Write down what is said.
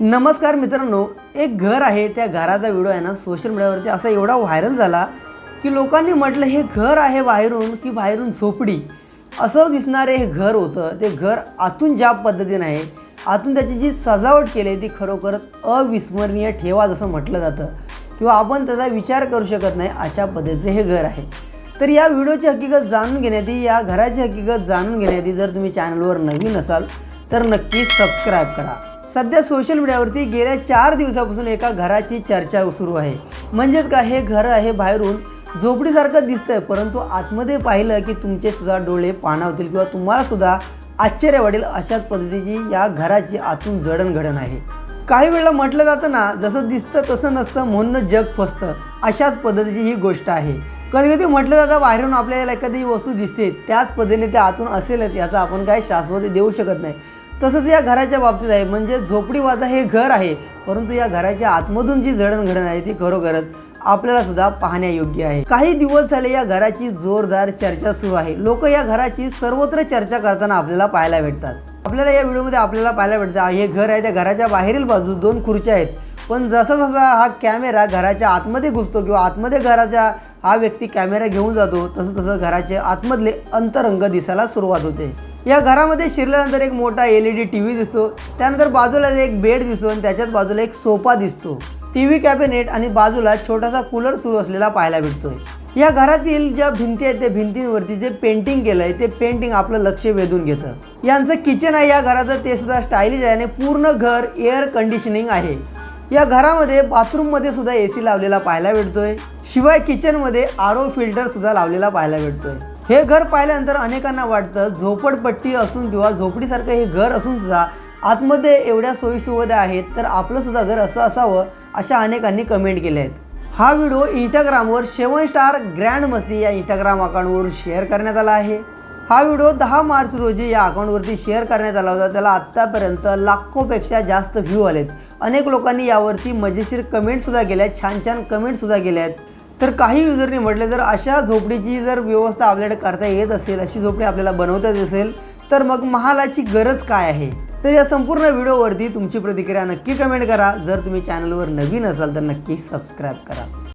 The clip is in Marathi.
नमस्कार मित्रांनो एक घर आहे त्या घराचा व्हिडिओ आहे ना सोशल मीडियावरती असा एवढा व्हायरल झाला की लोकांनी म्हटलं हे घर आहे बाहेरून की बाहेरून झोपडी. असं दिसणारे हे घर होतं. ते घर आतून ज्या पद्धतीनं आहे आतून त्याची जी सजावट केली आहे ती खरोखरच अविस्मरणीय ठेवा जसं म्हटलं जातं. किंवा आपण त्याचा विचार करू शकत नाही अशा पद्धतीचे हे घर आहे. तर या व्हिडिओची हकीकत जाणून घेण्याआधी या घराची हकीकत जाणून घेण्याआधी जर तुम्ही चॅनलवर नवीन असाल तर नक्कीच सबस्क्राईब करा. सध्या सोशल मीडियावरती गेल्या चार दिवसापासून एका घराची चर्चा सुरू आहे. म्हणजेच का हे घर आहे बाहेरून झोपडीसारखं दिसतंय परंतु आतमध्ये पाहिलं की तुमचे सुद्धा डोळे पाणावतील किंवा तुम्हाला सुद्धा आश्चर्य वाटेल अशाच पद्धतीची या घराची आतून जडणघडण आहे. काही वेळेला म्हटलं जातं ना जसं दिसतं तसं नसतं म्हणणं जग फसतं. अशाच पद्धतीची ही गोष्ट आहे. कधी कधी म्हटलं जातं बाहेरून आपल्याला एखादी वस्तू दिसते त्याच पद्धतीने ते आतून असेलच याचा आपण काय शाश्वती देऊ शकत नाही. तसंच या घराच्या बाबतीत आहे. म्हणजे झोपडीवाजा हे घर आहे. परंतु या घराच्या आतमधून जी जडणघडण आहे ती खरोखरच आपल्याला सुद्धा पाहण्यायोग्य आहे. काही दिवस झाले या घराची जोरदार चर्चा सुरू आहे. लोक या घराची सर्वत्र चर्चा करताना आपल्याला पाहायला भेटतात. आपल्याला या व्हिडिओमध्ये आपल्याला पाहायला भेटतं हे घर आहे त्या घराच्या बाहेरील बाजूस दोन खुर्च्या आहेत. पण जसा जसा हा कॅमेरा घराच्या आतमध्ये घुसतो किंवा आतमध्ये घराच्या हा व्यक्ती कॅमेरा घेऊन जातो तसं तसं घराचे आतमधले अंतरंग दिसायला सुरुवात होते. या घरामध्ये शिरल्यानंतर एक मोठा L E D T V दिसतो. त्यानंतर बाजूला एक बेड दिसतो आणि त्याच्याच बाजूला एक सोफा दिसतो. टी व्ही कॅबिनेट आणि बाजूला छोटासा कूलर सुरू असलेला पाहायला भेटतोय या घरातील ज्या भिंती आहेत त्या भिंतींवरती जे पेंटिंग केलं आहे ते पेंटिंग आपलं लक्ष वेधून घेतं. यांचं किचन आहे या घराचं ते सुद्धा स्टायलिश आहे आणि पूर्ण घर एअर कंडिशनिंग आहे. या घरामध्ये बाथरूममध्ये सुद्धा ए सी लावलेला पाहायला भेटतोय शिवाय किचनमध्ये आरो फिल्टर सुद्धा लावलेला पाहायला भेटतोय हे घर पाहिल्यानंतर अनेकांना वाटतं झोपडपट्टी असून किंवा झोपडीसारखं हे घर असून सुद्धा आतमध्ये एवढ्या सोयीसुविधा आहेत तर आपलं सुद्धा घर असं असावं अशा अनेकांनी कमेंट केल्या आहेत. हा व्हिडिओ इंस्टाग्रामवर सेवन स्टार ग्रँड मस्ती या इंस्टाग्राम अकाउंटवरून शेअर करण्यात आला आहे. हा व्हिडिओ दहा मार्च रोजी या अकाउंटवरती शेअर करण्यात आला होता. त्याला आत्तापर्यंत लाखोपेक्षा जास्त व्ह्यू आलेत. अनेक लोकांनी यावरती मजेशीर कमेंटसुद्धा केल्या आहेत. छान छान कमेंटसुद्धा केल्या आहेत. तर काही युजरने म्हटले जर अशा झोपडीची जर व्यवस्था आपल्याकडे करता येत असेल अशी झोपडी आपल्याला बनवता येत असेल तर मग महालाची गरज काय आहे? तर या संपूर्ण व्हिडिओवरती तुमची प्रतिक्रिया नक्की कमेंट करा. जर तुम्ही चॅनलवर नवीन असाल तर नक्की सबस्क्राईब करा.